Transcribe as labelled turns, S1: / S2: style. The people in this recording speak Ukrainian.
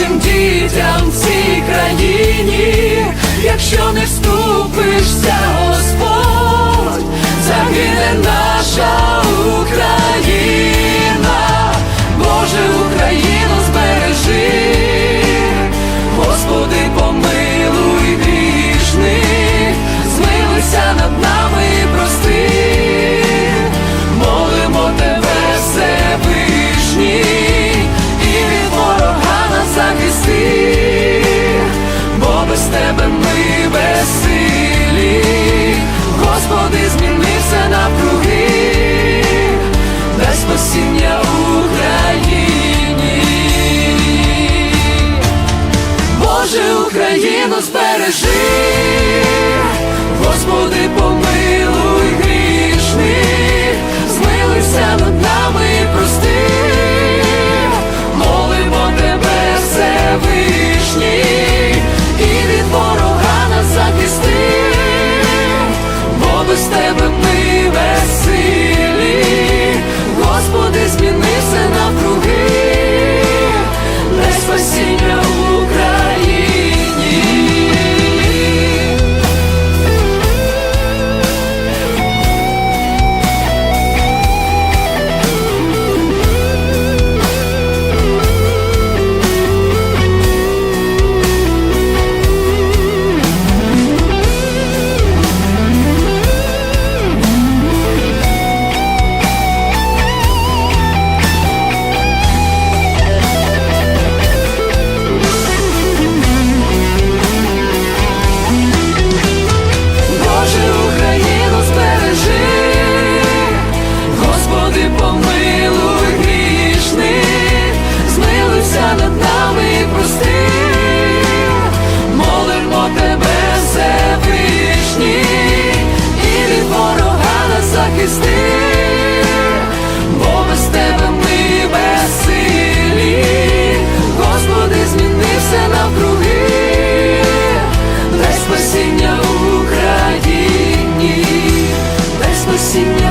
S1: нашим дітям в цій країні, якщо не вступишся, Україну збережи, Господи, помилуй захисти, бо без тебе ми безсилі, Господи, зміни все навкруги, дай спасіння Україні, дай спасіння.